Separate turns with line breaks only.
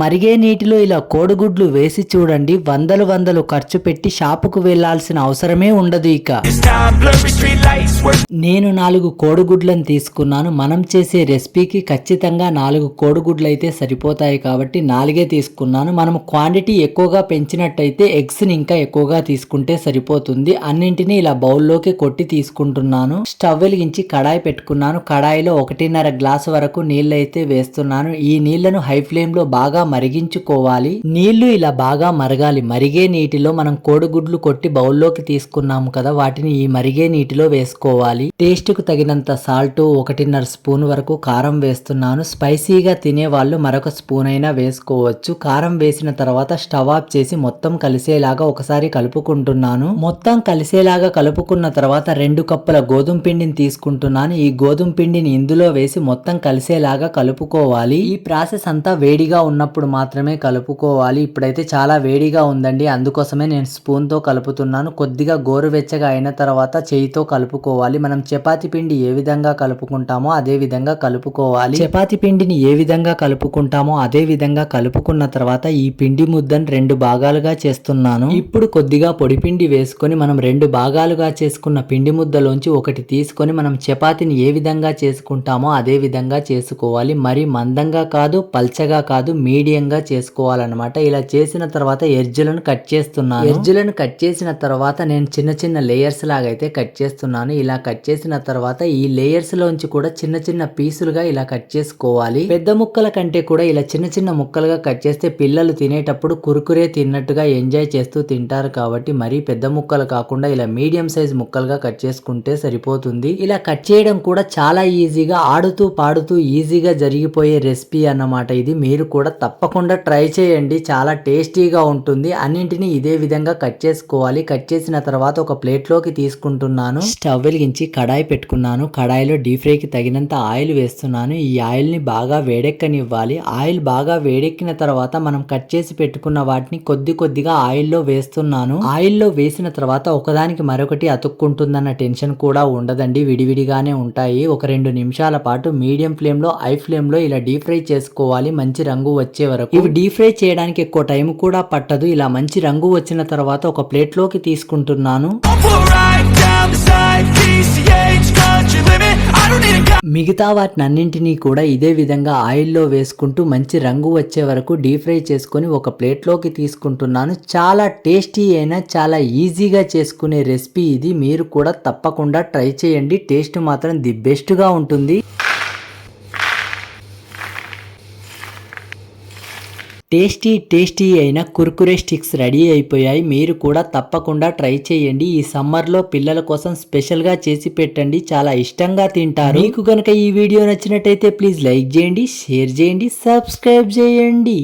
మరిగే నీటిలో ఇలా కోడిగుడ్లు వేసి చూడండి వందలు వందలు ఖర్చు పెట్టి షాపుకు వెళ్ళాల్సిన అవసరమే ఉండదు ఇక. నేను నాలుగు కోడిగుడ్లను తీసుకున్నాను మనం చేసే రెసిపీకి ఖచ్చితంగా నాలుగు కోడిగుడ్లు అయితే సరిపోతాయి కాబట్టి నాలుగే తీసుకున్నాను. మనం క్వాంటిటీ ఎక్కువగా పెంచినట్టయితే ఎగ్స్ని ఇంకా ఎక్కువగా తీసుకుంటే సరిపోతుంది. అన్నింటినీ ఇలా బౌల్లోకి కొట్టి తీసుకుంటున్నాను. స్టవ్ వెలిగించి కడాయి పెట్టుకున్నాను. కడాయిలో ఒకటిన్నర గ్లాస్ వరకు నీళ్ళైతే వేస్తున్నాను. ఈ నీళ్ళను హై ఫ్లేమ్లో బాగా మరిగించుకోవాలి. నీళ్ళు ఇలా బాగా మరగాలి. మరిగే నీటిలో మనం కోడిగుడ్లు కొట్టి బౌల్లోకి తీసుకున్నాము కదా వాటిని ఈ మరిగే నీటిలో వేసుకోవాలి. టేస్ట్కు తగినంత సాల్ట్ ఒకటిన్నర స్పూన్ వరకు కారం వేస్తున్నాను. స్పైసీగా తినే వాళ్ళు మరొక స్పూన్ అయినా వేసుకోవచ్చు. కారం వేసిన తర్వాత స్టవ్ ఆఫ్ చేసి మొత్తం కలిసేలాగా ఒకసారి కలుపుకుంటున్నాను. మొత్తం కలిసేలాగా కలుపుకున్న తర్వాత రెండు కప్పుల గోధుమ పిండిని తీసుకుంటున్నాను. ఈ గోధుమ పిండిని ఇందులో వేసి మొత్తం కలిసేలాగా కలుపుకోవాలి. ఈ ప్రాసెస్ అంతా వేడిగా ఉన్నప్పుడు మాత్రమే కలుపుకోవాలి. ఇప్పుడైతే చాలా వేడిగా ఉందండి. అందుకోసమే నేను స్పూన్తో కలుపుతున్నాను. కొద్దిగా గోరువెచ్చగా అయిన తర్వాత చేయితో కలుపుకోవాలి. మనం చపాతి పిండి ఏ విధంగా కలుపుకుంటామో అదే విధంగా కలుపుకోవాలి. చపాతి పిండిని ఏ విధంగా కలుపుకుంటామో అదే విధంగా కలుపుకున్న తర్వాత ఈ పిండి ముద్దను రెండు భాగాలుగా చేస్తున్నాను. ఇప్పుడు కొద్దిగా పొడి పిండి వేసుకొని మనం రెండు భాగాలుగా చేసుకున్న పిండి ముద్దలోంచి ఒకటి తీసుకొని మనం చపాతిని ఏ విధంగా చేసుకుంటామో అదే విధంగా చేసుకోవాలి. మరి మందంగా కాదు పల్చగా కాదు మీ మీడియంగా చేసుకోవాలన్నమాట. ఇలా చేసిన తర్వాత ఎర్జులను కట్ చేస్తున్నాను. ఎర్జులను కట్ చేసిన తర్వాత నేను చిన్న చిన్న లేయర్స్ లాగా అయితే కట్ చేస్తున్నాను. ఇలా కట్ చేసిన తర్వాత ఈ లేయర్స్ లోంచి కూడా చిన్న చిన్న పీసులుగా ఇలా కట్ చేసుకోవాలి. పెద్ద ముక్కల కంటే కూడా ఇలా చిన్న చిన్న ముక్కలుగా కట్ చేస్తే పిల్లలు తినేటప్పుడు కురుకురే తిన్నట్టుగా ఎంజాయ్ చేస్తూ తింటారు కాబట్టి మరీ పెద్ద ముక్కలు కాకుండా ఇలా మీడియం సైజ్ ముక్కలుగా కట్ చేసుకుంటే సరిపోతుంది. ఇలా కట్ చేయడం కూడా చాలా ఈజీగా ఆడుతూ పాడుతూ ఈజీగా జరిగిపోయే రెసిపీ అన్నమాట ఇది. మీరు కూడా తప్పకుండా ట్రై చేయండి. చాలా టేస్టీగా ఉంటుంది. అన్నింటినీ ఇదే విధంగా కట్ చేసుకోవాలి. కట్ చేసిన తర్వాత ఒక ప్లేట్లోకి తీసుకుంటున్నాను. స్టవ్ వెలిగించి కడాయి పెట్టుకున్నాను. కడాయిలో డీప్ ఫ్రైకి తగినంత ఆయిల్ వేస్తున్నాను. ఈ ఆయిల్ని బాగా వేడెక్కనివ్వాలి. ఆయిల్ బాగా వేడెక్కిన తర్వాత మనం కట్ చేసి పెట్టుకున్న వాటిని కొద్ది కొద్దిగా ఆయిల్లో వేస్తున్నాను. ఆయిల్లో వేసిన తర్వాత ఒకదానికి మరొకటి అతుక్కుంటుందన్న టెన్షన్ కూడా ఉండదండి. విడివిడిగానే ఉంటాయి. ఒక రెండు నిమిషాల పాటు మీడియం ఫ్లేమ్లో హై ఫ్లేమ్లో ఇలా డీప్ ఫ్రై చేసుకోవాలి. మంచి రంగు వచ్చి వచ్చే వరకు ఇవి డీప్ ఫ్రై చేయడానికి ఎక్కువ టైం కూడా పట్టదు. ఇలా మంచి రంగు వచ్చిన తర్వాత ఒక ప్లేట్లోకి తీసుకుంటున్నాను. మిగతా వాటిని అన్నింటినీ కూడా ఇదే విధంగా ఆయిల్లో వేసుకుంటూ మంచి రంగు వచ్చే వరకు డీప్ ఫ్రై చేసుకొని ఒక ప్లేట్లోకి తీసుకుంటున్నాను. చాలా టేస్టీ అయినా చాలా ఈజీగా చేసుకునే రెసిపీ ఇది. మీరు కూడా తప్పకుండా ట్రై చేయండి. టేస్ట్ మాత్రం ది బెస్ట్గా ఉంటుంది. టేస్టీ టేస్టీ అయిన కుర్కురే స్టిక్స్ రెడీ అయిపోయాయి. మీరు కూడా తప్పకుండా ట్రై చేయండి. ఈ సమ్మర్లో పిల్లల కోసం స్పెషల్గా చేసి పెట్టండి. చాలా ఇష్టంగా తింటారు. మీకు కనుక ఈ వీడియో నచ్చినట్టయితే ప్లీజ్ లైక్ చేయండి షేర్ చేయండి సబ్స్క్రైబ్ చేయండి.